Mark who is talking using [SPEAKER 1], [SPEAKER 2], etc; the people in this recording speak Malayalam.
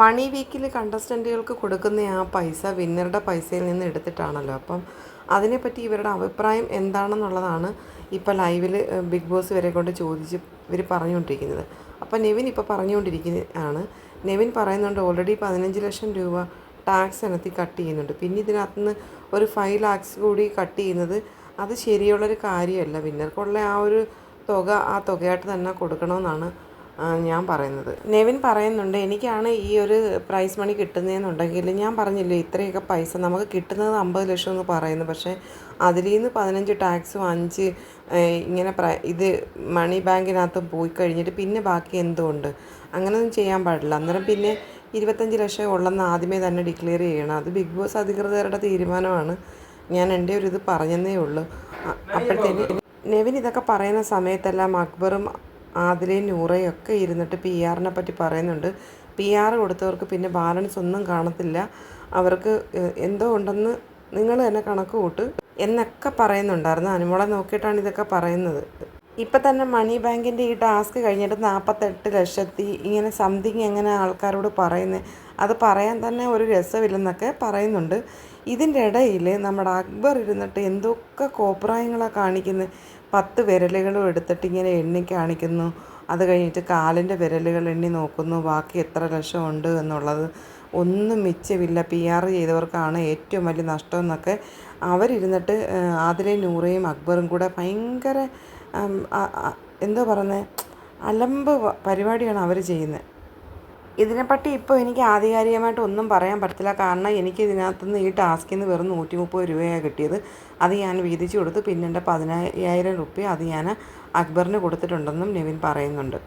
[SPEAKER 1] മണി വീക്കിൽ കണ്ടസ്റ്റന്റുകൾക്ക് കൊടുക്കുന്ന ആ പൈസ വിന്നറുടെ പൈസയിൽ നിന്ന് എടുത്തിട്ടാണല്ലോ. അപ്പം അതിനെപ്പറ്റി ഇവരുടെ അഭിപ്രായം എന്താണെന്നുള്ളതാണ് ഇപ്പോൾ ലൈവിൽ ബിഗ് ബോസ് വരെ കൊണ്ട് ചോദിച്ച് ഇവർ പറഞ്ഞുകൊണ്ടിരിക്കുന്നത്. അപ്പോൾ നെവിൻ ഇപ്പോൾ പറഞ്ഞുകൊണ്ടിരിക്കുന്നതാണ്. നെവിൻ പറയുന്നുണ്ട് ഓൾറെഡി പതിനഞ്ച് ലക്ഷം രൂപ ടാക്സ് ഇനത്തിൽ കട്ട് ചെയ്യുന്നുണ്ട്. പിന്നെ ഇതിനകത്ത് നിന്ന് ഒരു ഫൈവ് ലാക്സ് കൂടി കട്ട് ചെയ്യുന്നത് അത് ശരിയുള്ളൊരു കാര്യമല്ല. വിന്നർക്കുള്ള ആ ഒരു തുക ആ തുകയായിട്ട് തന്നെ കൊടുക്കണമെന്നാണ് ഞാൻ പറയുന്നത്. നെവിൻ പറയുന്നുണ്ട് എനിക്കാണ് ഈ ഒരു പ്രൈസ് മണി കിട്ടുന്നതെന്നുണ്ടെങ്കിൽ ഞാൻ പറഞ്ഞില്ലേ ഇത്രയൊക്കെ പൈസ നമുക്ക് കിട്ടുന്നത് അമ്പത് ലക്ഷം എന്ന് പറയുന്നു. പക്ഷേ അതിൽ നിന്ന് പതിനഞ്ച് ടാക്സും അഞ്ച് ഇങ്ങനെ ഇത് മണി ബാങ്കിനകത്ത് പോയി കഴിഞ്ഞിട്ട് പിന്നെ ബാക്കി എന്തുകൊണ്ട് അങ്ങനെയൊന്നും ചെയ്യാൻ പാടില്ല. അന്നേരം പിന്നെ ഇരുപത്തഞ്ച് ലക്ഷം ഉള്ളെന്ന് ആദ്യമേ തന്നെ ഡിക്ലെയർ ചെയ്യണം. അത് ബിഗ് ബോസ് അധികൃതരുടെ തീരുമാനമാണ്. ഞാൻ എന്റെ ഒരു ഇത് പറഞ്ഞതേ ഉള്ളൂ. അപ്പോഴത്തേക്ക് നെവിൻ ഇതൊക്കെ പറയുന്ന സമയത്തെല്ലാം അക്ബറും ആദിലയും നൂറയൊക്കെ ഇരുന്നിട്ട് പി ആറിനെ പറ്റി പറയുന്നുണ്ട്. പി ആർ കൊടുത്തവർക്ക് പിന്നെ ബാലൻസ് ഒന്നും കാണത്തില്ല. അവർക്ക് എന്തോ ഉണ്ടെന്ന് നിങ്ങൾ തന്നെ കണക്ക് കൂട്ട് എന്നൊക്കെ പറയുന്നുണ്ടായിരുന്നു. അനുമോളെ നോക്കിയിട്ടാണ് ഇതൊക്കെ പറയുന്നത്. ഇപ്പം തന്നെ മണി ബാങ്കിന്റെ ഈ ടാസ്ക് കഴിഞ്ഞിട്ട് നാൽപ്പത്തെട്ട് ലക്ഷത്തി ഇങ്ങനെ സംതിങ് എങ്ങനെ ആൾക്കാരോട് പറയുന്നത് അത് പറയാൻ തന്നെ ഒരു രസമില്ലെന്നൊക്കെ പറയുന്നുണ്ട്. ഇതിന്റെ ഇടയിൽ നമ്മുടെ അക്ബർ ഇരുന്നിട്ട് എന്തൊക്കെ കോപ്രായങ്ങളാണ് കാണിക്കുന്നത് പത്ത് വിരലുകളും എടുത്തിട്ട് ഇങ്ങനെ എണ്ണി കാണിക്കുന്നു. അത് കഴിഞ്ഞിട്ട് കാലിന്റെ വിരലുകൾ എണ്ണി നോക്കുന്നു ബാക്കി എത്ര ലക്ഷം ഉണ്ട് എന്നുള്ളത്. ഒന്നും മിച്ചമില്ല. പി ആർ ചെയ്തവർക്കാണ് ഏറ്റവും വലിയ നഷ്ടം എന്നൊക്കെ അവരിരുന്നിട്ട് ആദിലെ നൂറയും അക്ബറും കൂടെ ഭയങ്കര എന്തോ പറയുന്നത് അലമ്പ് പരിപാടിയാണ് അവർ ചെയ്യുന്നത് ഇതിനെപ്പറ്റി ഇപ്പോൾ എനിക്ക് ആധികാരികമായിട്ട് ഒന്നും പറയാൻ പറ്റത്തില്ല. കാരണം എനിക്ക് ഇതിനകത്തുനിന്ന് ഈ ടാസ്കിൽ നിന്ന് വെറും നൂറ്റി മുപ്പത് രൂപയാണ് കിട്ടിയത്. അത് ഞാൻ വീതിച്ചു കൊടുത്തു. പിന്നെ എന്റെ പതിനായിരം റുപ്യ അത് ഞാൻ അക്ബറിന് കൊടുത്തിട്ടുണ്ടെന്നും നിവിൻ പറയുന്നുണ്ട്.